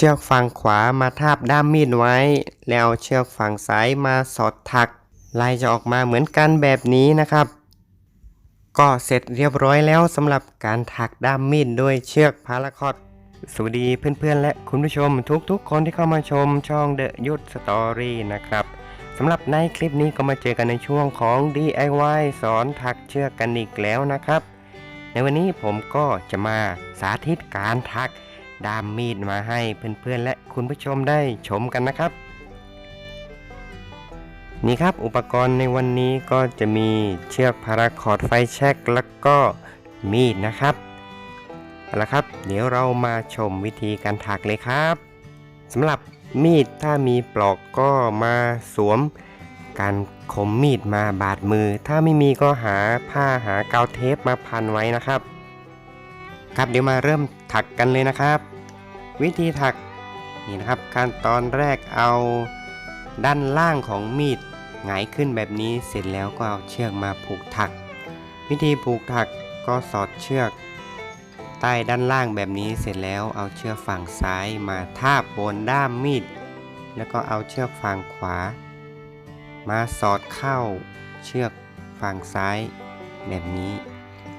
เชือกฝั่งขวามาทาบด้ามมีดไว้ แล้วเชือกฝั่งซ้ายมาสอดถัก ลายจะออกมาเหมือนกันแบบนี้นะครับ ก็เสร็จเรียบร้อยแล้วสำหรับการถักด้ามมีดด้วยเชือกพาราคอตสวัสดีเพื่อนๆ และคุณผู้ชมทุกๆ คนที่เข้ามาชมช่อง The ยุทธสตอรี่นะครับสำหรับในคลิปนี้ก็มาเจอกันในช่วงของ DIY สอนถักเชือกกันอีกแล้วนะครับ ในวันนี้ผมก็จะมาสาธิตการถัก ด้ามมีดมาให้เพื่อนๆและคุณผู้ชมได้ชมกันนะครับ นี่ครับอุปกรณ์ในวันนี้ก็จะมีเชือกพาราคอร์ดไฟแช็กแล้วก็มีดนะครับเอาละครับ เดี๋ยวเรามาชมวิธีการถักเลยครับสำหรับมีดถ้ามีปลอกก็มาสวม การคมมีดมาบาดมือ ถ้าไม่มีก็หาผ้าหากาวเทปมาพันไว้นะครับ ครับเดี๋ยวมาเริ่มถักกันเลยนะครับ วิธีถักนี่นะครับขั้นตอนแรกเอาด้านล่างของมีดหงายขึ้นแบบนี้เสร็จแล้วก็เอาเชือกมาผูกถัก วิธีผูกถักก็สอดเชือก ใต้ด้านล่างแบบนี้เสร็จแล้วเอาเชือกฝั่งซ้ายมาทาบบนด้ามมีด แล้วก็เอาเชือกฝั่งขวา มาสอดเข้าเชือกฝั่งซ้ายแบบนี้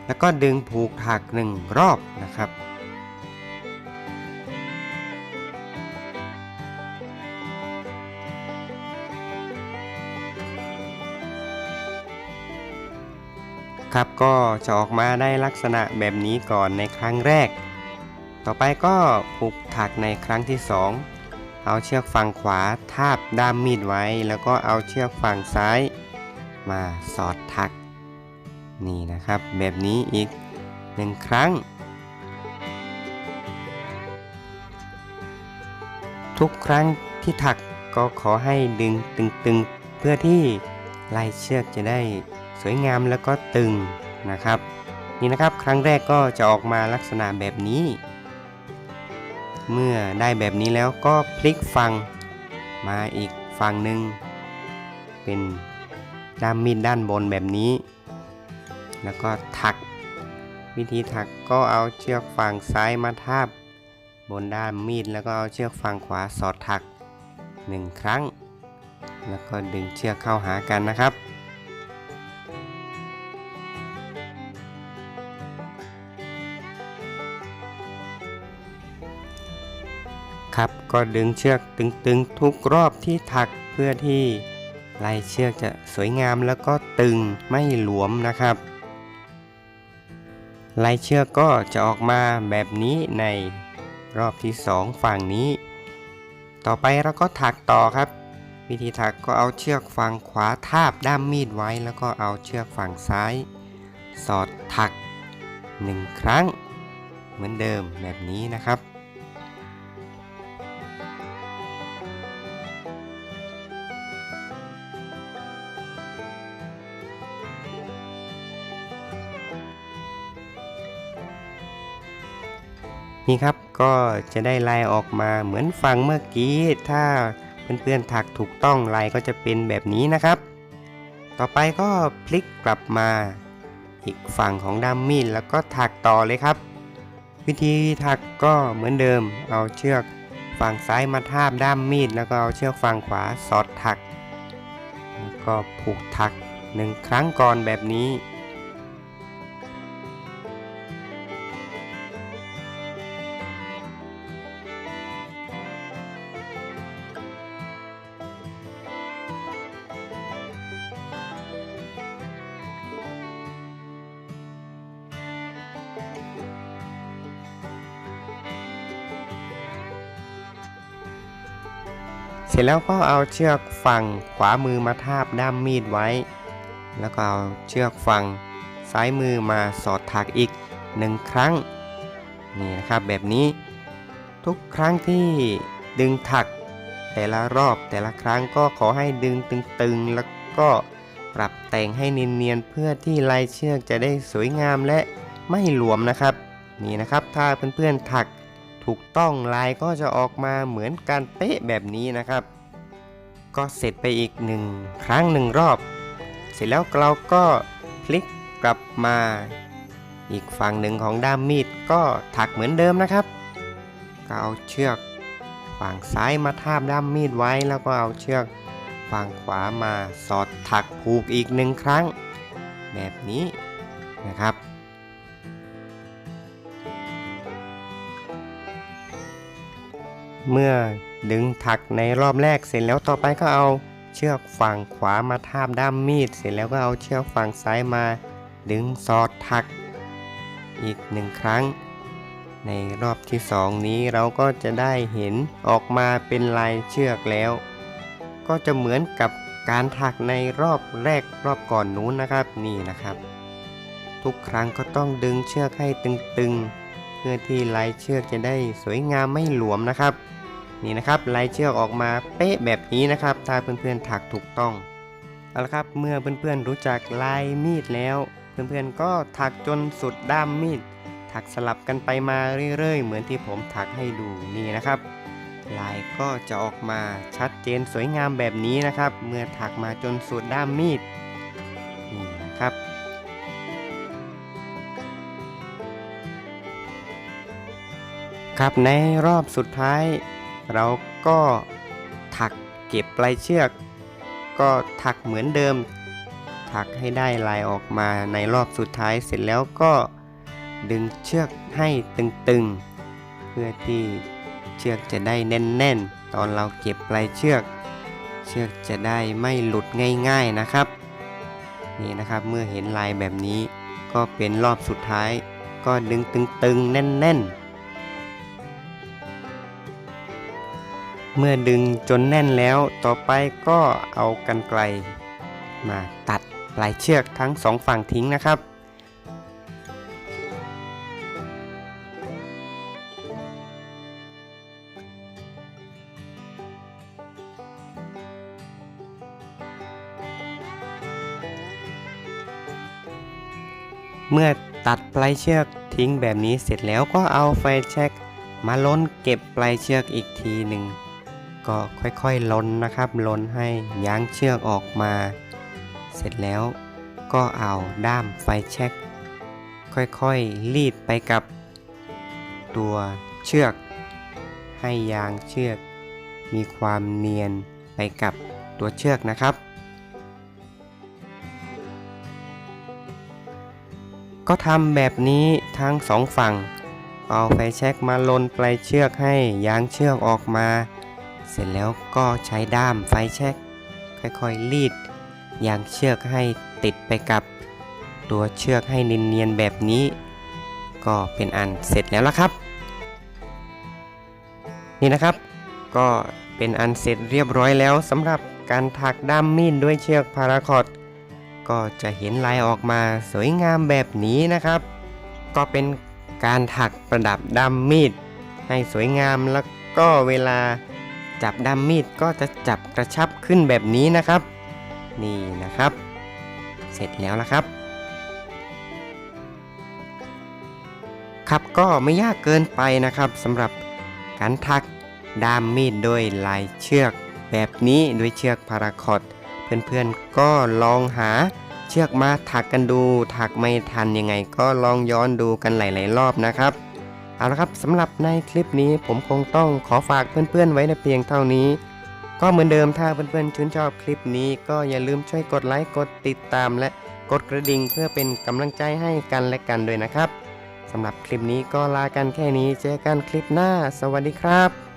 แล้วก็ดึงผูกถักหนึ่งรอบนะครับ ครับก็จะออกมาได้ลักษณะแบบนี้ก่อนในครั้งแรก ต่อไปก็ผูกถักในครั้งที่สองเอาเชือกฝั่งขวาทาบด้ามมีดไว้ แล้วก็เอาเชือกฝั่งซ้าย มาสอดถัก นี่นะครับ แบบนี้อีกหนึ่งครั้ง ทุกครั้งที่ถักก็ขอให้ดึงตึงๆ เพื่อที่ลายเชือกจะได้สวยงามแล้วก็ตึงนะครับ นี่นะครับครั้งแรกก็จะออกมาลักษณะแบบนี้ เมื่อได้แบบนี้แล้วก็พลิกฝั่งมาอีกฝั่งหนึ่งเป็นด้ามมีดด้านบนแบบนี้ แล้วก็ถัก วิธีถักก็เอาเชือกฝั่งซ้ายมาทาบบนด้านมีดแล้วก็เอาเชือกฝั่งขวาสอดถักหนึ่งครั้ง แล้วก็ดึงเชือกเข้าหากันนะครับครับก็ดึงเชือกตึงๆทุกรอบที่ถักเพื่อที่ลายเชือกจะสวยงามแล้วก็ตึงไม่หลวมนะครับ ลายเชือกก็จะออกมาแบบนี้ในรอบที่ 2 ฝั่งนี้ ต่อไปเราก็ถักต่อครับ วิธีถักก็เอาเชือกฝั่งขวาทาบด้ามมีดไว้ แล้วก็เอาเชือกฝั่งซ้าย สอดถักหนึ่งครั้ง เหมือนเดิมแบบนี้นะครับ นี่ครับก็จะได้ลายออกมาเหมือนฝั่งเมื่อกี้ ถ้าเพื่อนๆถักถูกต้องลายก็จะเป็นแบบนี้นะครับ ต่อไปก็พลิกกลับมาอีกฝั่งของด้ามมีดแล้วก็ถักต่อเลยครับ วิธีถักก็เหมือนเดิม เอาเชือกฝั่งซ้ายมาทาบด้ามมีด แล้วก็เอาเชือกฝั่งขวาสอดถัก แล้วก็ผูกถักหนึ่งครั้งก่อนแบบนี้ ร็จแล้วก็เอาเชือกฝั่งขวามือมาทาบด้ามมีดไว้ แล้วก็เอาเชือกฝั่งซ้ายมือมาสอดถักอีกหนึ่งครั้งนี่นะครับแบบนี้ทุกครั้งที่ดึงถักแต่ละรอบแต่ละครั้งก็ขอให้ดึงตึงๆ แล้วก็ปรับแต่งให้เนียนๆเพื่อที่ลายเชือกจะได้สวยงามและไม่หลวมนะครับ นี่นะครับถ้าเพื่อนๆถัก ถูกต้องลายก็จะออกมาเหมือนกันเป๊ะแบบนี้นะครับ ก็เสร็จไปอีกหนึ่งครั้งหนึ่งรอบ เสร็จแล้วเราก็พลิกกลับมา อีกฝั่งหนึ่งของด้ามมีดก็ถักเหมือนเดิมนะครับก็เอาเชือกฝั่งซ้ายมาทาบด้ามมีดไว้แล้วก็เอาเชือกฝั่งขวามาสอดถักผูกอีกหนึ่งครั้ง แบบนี้นะครับ เมื่อดึงถักในรอบแรกเสร็จแล้วต่อไปก็เอาเชือกฝั่งขวามาทาบด้ามมีด เสร็จแล้วก็เอาเชือกฝั่งซ้ายมา ดึงสอดถักอีกหนึ่งครั้ง ในรอบที่สองนี้เราก็จะได้เห็นออกมาเป็นลายเชือกแล้ว ก็จะเหมือนกับการถักในรอบแรกรอบก่อนนู้นนะครับนี่นะครับ ทุกครั้งก็ต้องดึงเชือกให้ตึงๆ เพื่อที่ลายเชือกจะได้สวยงามไม่หลวมนะครับ นี่นะครับลายเชือกออกมาเป๊ะแบบนี้นะครับ ถ้าเพื่อนๆถักถูกต้องเอาละครับเมื่อเพื่อนๆรู้จักลายมีดแล้ว เพื่อนๆก็ถักจนสุดด้ามมีด ถักสลับกันไปมาเรื่อยๆ เหมือนที่ผมถักให้ดูนี่นะครับ ลายก็จะออกมาชัดเจนสวยงามแบบนี้นะครับ เมื่อถักมาจนสุดด้ามมีดนี่นะครับ ครับในรอบสุดท้าย เราก็ถักเก็บปลายเชือก ก็ถักเหมือนเดิม ถักให้ได้ลายออกมาในรอบสุดท้ายเสร็จแล้วก็ดึงเชือกให้ตึงๆ เพื่อที่เชือกจะได้แน่นๆ ตอนเราเก็บปลายเชือก เชือกจะได้ไม่หลุดง่ายๆนะครับ นี่นะครับเมื่อเห็นลายแบบนี้ ก็เป็นรอบสุดท้าย ก็ดึงตึงๆ แน่นๆ เมื่อดึงจนแน่นแล้วต่อไปก็เอากันไกล มาตัดปลายเชือกทั้งสองฝั่งทิ้งนะครับ เมื่อตัดปลายเชือกทิ้งแบบนี้เสร็จแล้วก็เอาไฟแช็กมาล้นเก็บปลายเชือกอีกทีหนึ่ง ก็ค่อยๆล้นนะครับล้นให้ย้างเชือกออกมา เสร็จแล้วก็เอาด้ามไฟแช็กค่อยๆรีดไปกับ ตัวเชือก ให้ยางเชือก มีความเนียนไปกับตัวเชือกนะครับ ก็ทำแบบนี้ทั้งสองฝั่ง เอาไฟแช็กมาลนปลายเชือกให้ยางเชือกออกมา เสร็จแล้วก็ใช้ด้ามไฟแช็กค่อยๆรีดยางเชือกให้ติดไปกับ ตัวเชือกให้เนียนๆแบบนี้ ก็เป็นอันเสร็จแล้วละครับ นี่นะครับ ก็เป็นอันเสร็จเรียบร้อยแล้วสำหรับการถักด้ามมีดด้วยเชือกพาราคอตก็จะเห็นลายออกมาสวยงามแบบนี้นะครับ ก็เป็นการถักประดับด้ามมีดให้สวยงามแล้วก็เวลา จับด้ามมีดก็จะจับกระชับขึ้นแบบนี้นะครับ นี่นะครับ เสร็จแล้วนะครับ ครับก็ไม่ยากเกินไปนะครับสำหรับการถักด้ามมีดโดยลายเชือก แบบนี้ด้วยเชือกพาราคอตเพื่อนๆก็ลองหาเชือกมาถักกันดู ถักไม่ทันยังไงก็ลองย้อนดูกันหลาย ๆ รอบนะครับ เอาละครับสำหรับในคลิปนี้ผมคงต้องขอฝากเพื่อนๆไว้ในเพียงเท่านี้ ก็เหมือนเดิมถ้าเพื่อนๆชื่นชอบคลิปนี้ก็อย่าลืมช่วยกดไลค์กดติดตาม และกดกระดิ่งเพื่อเป็นกำลังใจให้กันและกันด้วยนะครับสำหรับคลิปนี้ก็ลากันแค่นี้เจอกันคลิปหน้า สวัสดีครับ